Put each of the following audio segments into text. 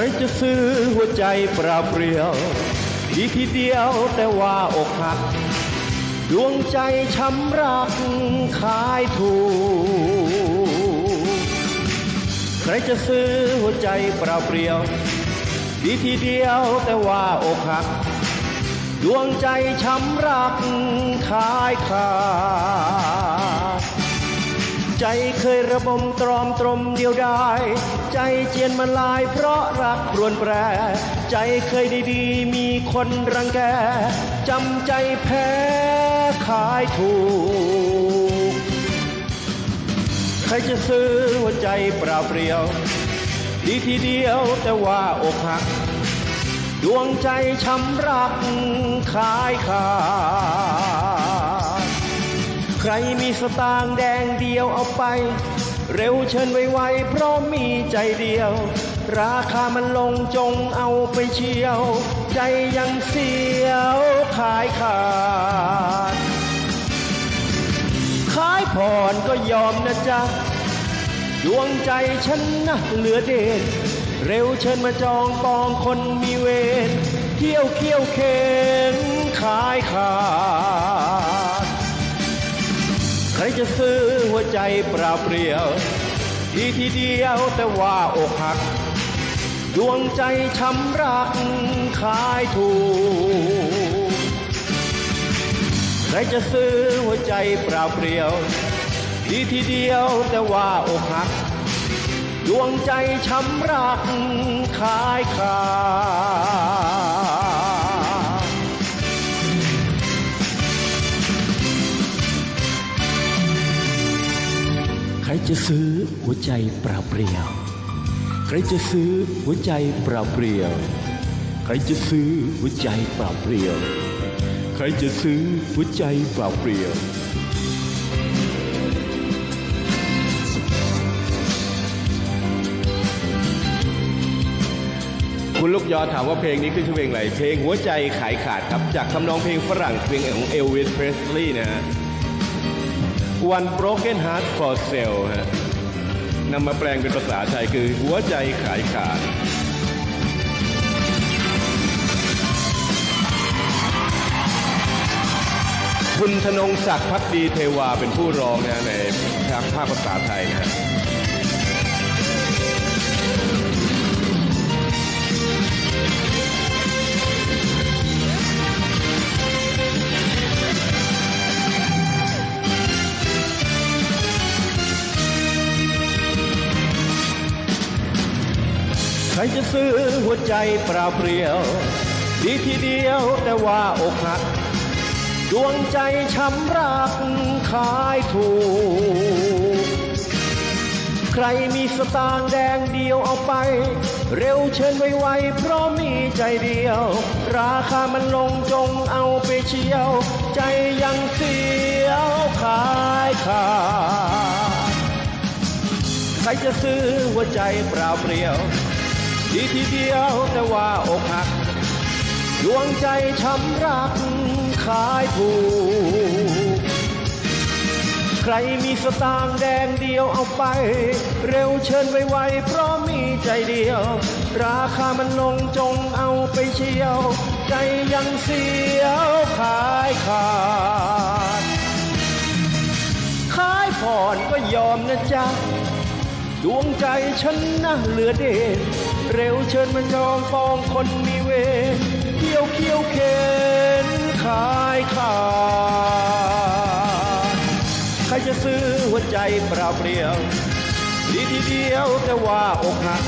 รจะซื้อหัวใจเปล่าเปลี่ยวดีทีเดียวแต่ว่าอกหัก ดวงใจช้ำรักขายถูกใครจะซื้อหัวใจเปล่าเปลี่ยวดีทีเดียวแต่ว่าอกหัก ดวงใจช้ำรักขายขาด ใจเคยระบมตรอมตรมเดียวดายใจเจียนมาลายเพราะรักรวนแปร ใจเคยดีดีๆ มีคนรังแกจำใจแพ้ขายถูก ใครจะซื้อหัวใจเปล่าเปลี่ยว ดีทีเดียวแต่ว่าอกหัก ดวงใจช้ำรักขายขาด รมีสตางค์แดงเดียวเอาไป เร็วเชิญไวๆเพราะมีใจเดียว ราคามันลงจงเอาไปเชียว ใจยังเสียวขายขาด ขายผ่อนก็ยอมนะจ๊ะดวงใจฉันนะเหลือเดชเร็วเชิญมาจองปองคนมีเวรเที่ยวเคี่ยวเข็นขายขาด จะซื้อหัวใจเปล่าเปลี่ยว ดีทีเดียวแต่ว่าอกหัก ดวงใจช้ำรักขายถูกใครจะซื้อหัวใจเปล่าเปลี่ยว ดีทีเดียวแต่ว่าอกหัก ดวงใจช้ำรักขายขาด รจะซื้อหัวใจเปล่าเปลี่ยว ใครจะซื้อหัวใจเปล่าเปลี่ยว ใครจะซื้อหัวใจเปล่าเปลี่ยว ใครจะซื้อหัวใจเปล่าเปลี่ยวคุณลูกยอถามว่าเพลงนี้คือชื่อเพลงอะไร เพลงหัวใจขายขาดครับ จากทำนองเพลงฝรั่งเพลงของเอลวิสเพรสลีย์นะฮะ One Broken Heart for Sale ฮะนำมาแปลงเป็นภาษาไทยคือหัวใจขายขาดคุณธนงศักดิ์พักดีเทวาเป็นผู้ร้องนะฮะในทางภาคภาษาไทยนะ ใครจะซื้อหัวใจเปล่าเปลี่ยว ดีทีเดียวแต่ว่าอกหัก ดวงใจช้ำรักขายถูก ใครมีสตางค์แดงเดียวเอาไป เร็วเชิญไวๆเพราะมีใจเดียว ราคามันลงจงเอาไปเชียว ใจยังเสียวขายขาดใครจะซื้อหัวใจเปล่าเปลี่ยว ดีทีเดียวแต่ว่าอกหัก ดวงใจช้ำรักขายถูก ใครมีสตางค์แดงเดียวเอาไป เร็วเชิญไวๆเพราะมีใจเดียว ราคามันลงจงเอาไปเชียว ใจยังเสียวขายขาด ขายผ่อนก็ยอมนะจ๊ะ ดวงใจฉันนะเหลือเดชเร็วเชิญมาจองปองคนมีเวรเที่ยวเคี่ยวเข็นขายขาดใครจะซื้อหัวใจเปล่าเปลี่ยว ดีทีเดียวแต่ว่าอกหัก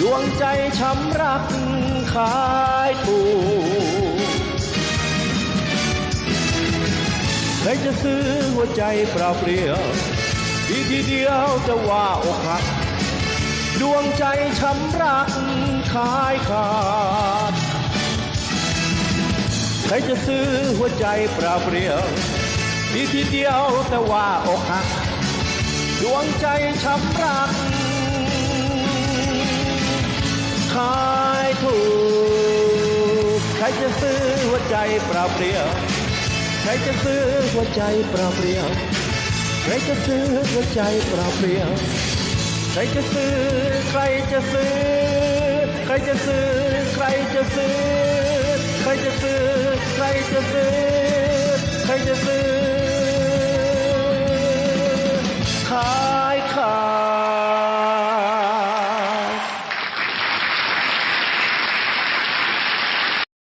ดวงใจช้ำรักขายถูกใครจะซื้อหัวใจเปล่าเปลี่ยว ดีทีเดียวจะว่าอกหัก ดวงใจช้ำรักขายขาด ใครจะซื้อหัวใจเปล่าเปลี่ยวดีทีเดียวแต่ว่าอกหัก ดวงใจช้ำรักขายถูก ใครจะซื้อหัวใจเปล่าเปลี่ยว ใครจะซื้อหัวใจเปล่าเปลี่ยว ใครจะซื้อหัวใจเปล่าเปลี่ยว ใครจะซื้อ ใครจะซื้อ ใครจะซื้อ ใครจะซื้อ ใครจะซื้อ ใครจะซื้อ ใครจะซื้อ